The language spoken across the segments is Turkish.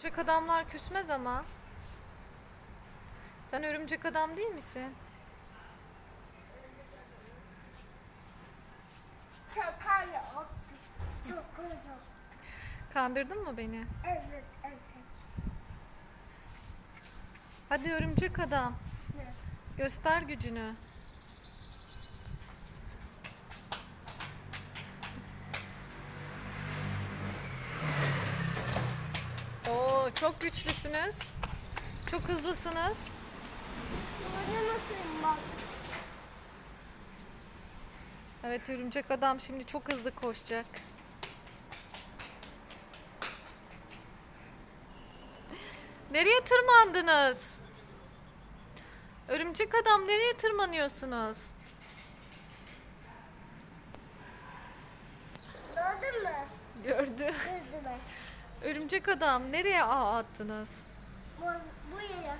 Örümcek adamlar küsmez ama. Sen örümcek adam değil misin? Kandırdın mı beni? Evet, evet. Hadi örümcek adam. Göster gücünü. Çok güçlüsünüz. Çok hızlısınız. Oynamasın bak. Evet örümcek adam şimdi çok hızlı koşacak. Nereye tırmandınız? Örümcek adam nereye tırmanıyorsunuz? Gördün mü? Gördü. Gözüme. Örümcek adam nereye ağ attınız? Bu, bu yere.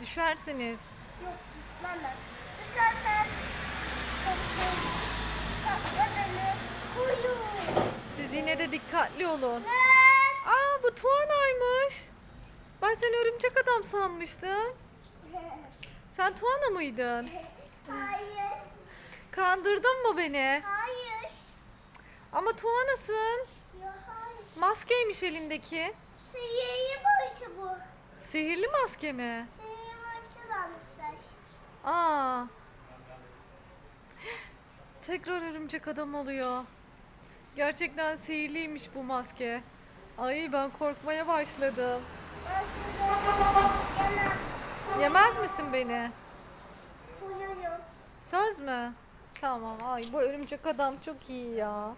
Düşersiniz. Yok gitmem ben. Düşersen. Siz yine de dikkatli olun. Ne? Aa bu Tuana'ymış. Ben seni örümcek adam sanmıştım. Sen Tuana mıydın? Hayır. Kandırdın mı beni? Hayır. Ama Tuana'sın. Hayır. Maskeymiş elindeki. Sihirli başı bu. Sihirli maske mi? Sihirli başı almışlar. Aa. Tekrar örümcek adam oluyor. Gerçekten sihirliymiş bu maske. Ay ben korkmaya başladım. Yemez misin beni? Söz mü? Tamam. Ay bu örümcek adam çok iyi ya.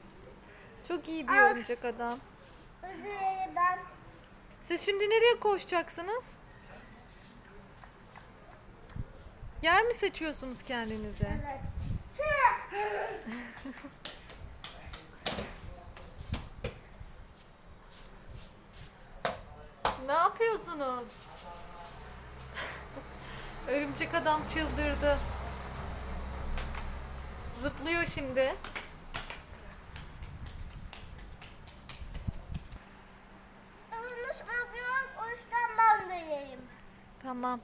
Çok iyi bir Al. örümcek adam. Üzeri ben. Siz şimdi nereye koşacaksınız? Yer mi seçiyorsunuz kendinize? Evet. Ne yapıyorsunuz? Örümcek adam çıldırdı. Zıplıyor şimdi. Unutmak yok. O yüzden ben de yiyeyim. Tamam.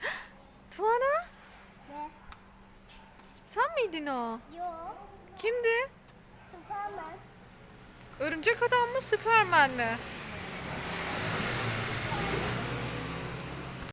Tuana, Ne? sen miydin o? Yok. Kimdi? Süpermen. Örümcek adam mı, Süpermen mi?